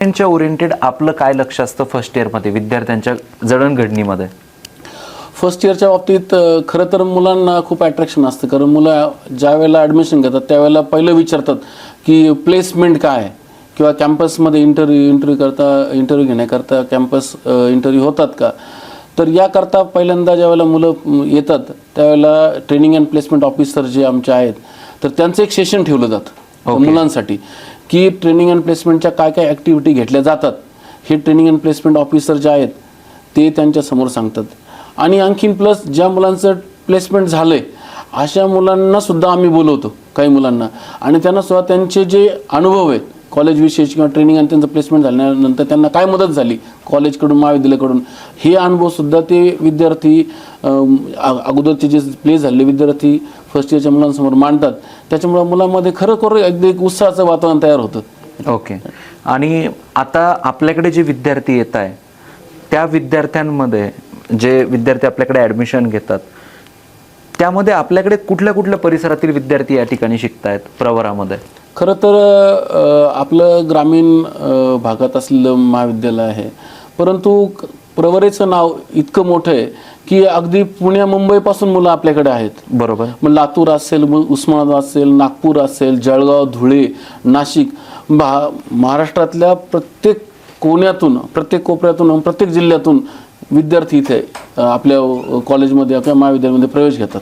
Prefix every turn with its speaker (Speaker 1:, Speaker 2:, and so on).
Speaker 1: त्यांच्या ओरिएंटेड आपलं काय लक्ष असतं फर्स्ट इयरमध्ये विद्यार्थ्यांच्या जडणघडणीमध्ये?
Speaker 2: फर्स्ट इयरच्या बाबतीत खरं तर मुलांना खूप अट्रॅक्शन असतं. कारण मुलं ज्या वेळेला ॲडमिशन घेतात त्यावेळेला पहिलं विचारतात की प्लेसमेंट काय? आहे किंवा कॅम्पसमध्ये इंटरव्ह्यू इंटरव्ह्यू करता इंटरव्ह्यू घेण्याकरता कॅम्पस इंटरव्ह्यू होतात का? तर याकरता पहिल्यांदा ज्यावेळेला मुलं येतात त्यावेळेला ट्रेनिंग अँड प्लेसमेंट ऑफिसर जे आमचे आहेत तर त्यांचं एक सेशन ठेवलं जातं. मुलांसाठी. की ट्रेनिंग अँड प्लेसमेंटच्या काय काय ॲक्टिव्हिटी घेतल्या जातात हे ट्रेनिंग अँड प्लेसमेंट ऑफिसर जे आहेत ते त्यांच्यासमोर सांगतात. आणि आणखीन प्लस ज्या मुलांचं प्लेसमेंट झालं आहे अशा मुलांना सुद्धा आम्ही बोलवतो काही मुलांना. आणि त्यांना सुद्धा त्यांचे जे अनुभव आहेत कॉलेज विशेष किंवा ट्रेनिंग आणि त्यांचं प्लेसमेंट झाल्यानंतर त्यांना काय मदत झाली? कॉलेजकडून महाविद्यालयाकडून? हे अनुभवसुद्धा ते विद्यार्थी अगोदरचे जे प्ले झालेले विद्यार्थी फर्स्ट इयरच्या मुलांसमोर मांडतात. त्याच्यामुळे मुलांमध्ये खरोखर अगदी एक उत्साहाचं वातावरण तयार होतं.
Speaker 1: ओके. आणि आता आपल्याकडे जे विद्यार्थी येत आहे त्या विद्यार्थ्यांमध्ये जे विद्यार्थी आपल्याकडे ॲडमिशन घेतात त्यामध्ये आपल्याकडे कुठल्या कुठल्या परिसरातील विद्यार्थी या ठिकाणी शिकतायत प्रवरामध्ये?
Speaker 2: खरं तर आपलं ग्रामीण भागात असलेलं महाविद्यालय आहे. परंतु प्रवरेचं नाव इतकं मोठं आहे की अगदी पुण्या मुंबईपासून मुलं आपल्याकडे आहेत.
Speaker 1: बरोबर.
Speaker 2: मग लातूर असेल मग उस्मानाबाद असेल नागपूर असेल जळगाव धुळे नाशिक भा महाराष्ट्रातल्या प्रत्येक कोण्यातून प्रत्येक कोपऱ्यातून प्रत्येक जिल्ह्यातून विद्यार्थी इथे आपल्या कॉलेजमध्ये किंवा महाविद्यालयामध्ये प्रवेश घेतात.